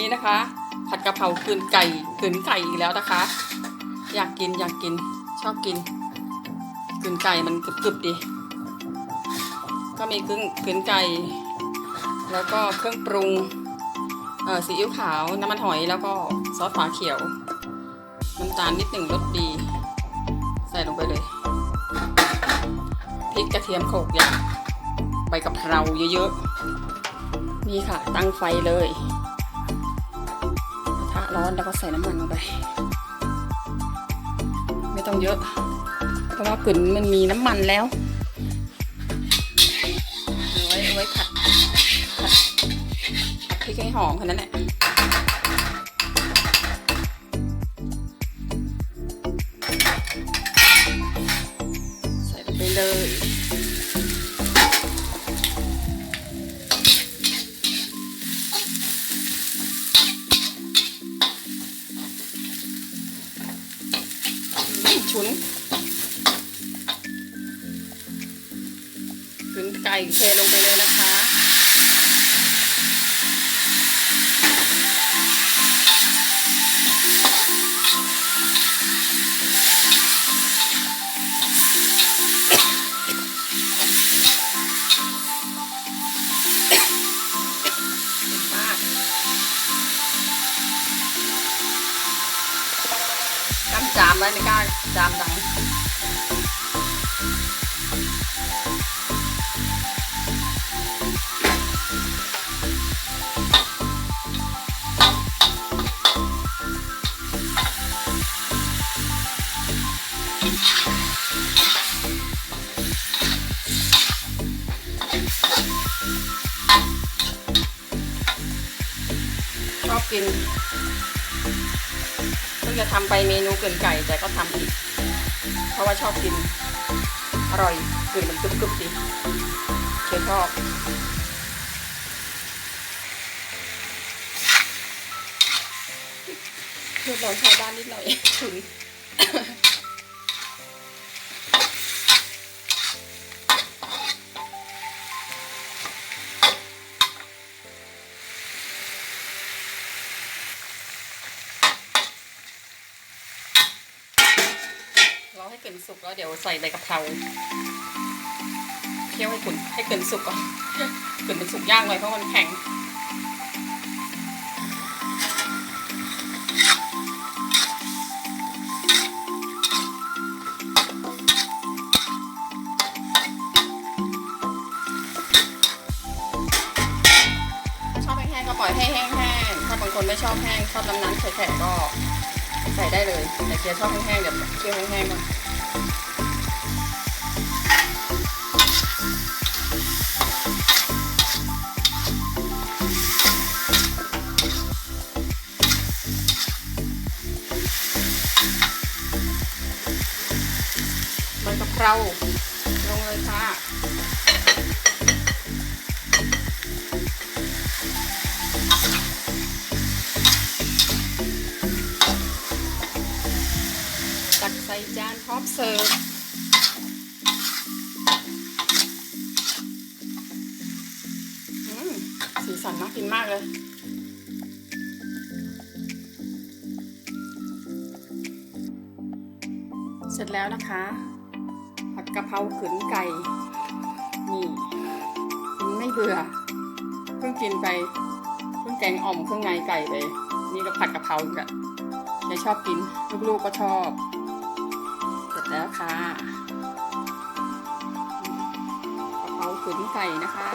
นี้นะคะ ผัดกะเพราคืนไก่คืนไก่อีกแล้วนะคะ อยากกินอยากกินชอบกินคืนไก่มันกรึบๆดีก็มีเครื่องคืนไก่ แล้วก็เครื่องปรุงเอ่อซีอิ๊วขาวน้ำมันหอยแล้วก็ซอสฝาเขียวน้ำตาลนิดหนึ่งรสดี ใส่ลงไปเลยพริกกระเทียมโขกอย่างใบกะเพราเยอะๆ นี่ค่ะ ตั้งไฟเลย ร้อนแล้วก็ใส่น้ำมันลงไป ไม่ต้องเยอะ เพราะว่ากลิ่นมันมีน้ำมันแล้วเอาไว้เอาไว้ผัดผัดผัดพริกให้หอมแค่นั้นแหละใส่ไปเลย ฉุนกึนไก่เทลงไปเลยนะคะ จามไว้ไม่กล้าจามดังชอบกิน พิ่งจะทำไปเมนูเกลืนไก่แต่ก็ทำอีก เพราะว่าชอบกิน อร่อยกลิ่นมันกรึบๆดีเคยชอบเพื่อเราชาวบ้านนิดหน่อยถึง เกินสุกแล้วเดี๋ยวใส่ใบกะเพราเคี่ยวให้ขุนให้เกินสุกก่อนเกินมันสุกยากเลยเพราะมันแข็งชอบแห้งๆก็ปล่อยให้แห้งๆ ถ้าบางคนไม่ชอบแห้ง ชอบน้ำน้ำแฉะๆก็ใส่ได้เลยแต่เคี่ยวชอบแห้งๆ เดี๋ยวเคี่ยวแห้งๆก่อน ใบกะเพราลงเลยค่ะ ส่จานพร้อมเสิร์ฟอืมสีสันน่ากินมากเลยเสร็จแล้วนะคะ ผัดกะเพราขืนไก่ นี่กินไม่เบื่อ เพิ่งกินไป เพิ่งแกงอ่อมเครื่องในไก่ไป นี่ก็ผัดกะเพราอีกอะยายชอบกิน ลูกๆก็ชอบ แล้วค่ะกะเพราขืนไก่นะคะ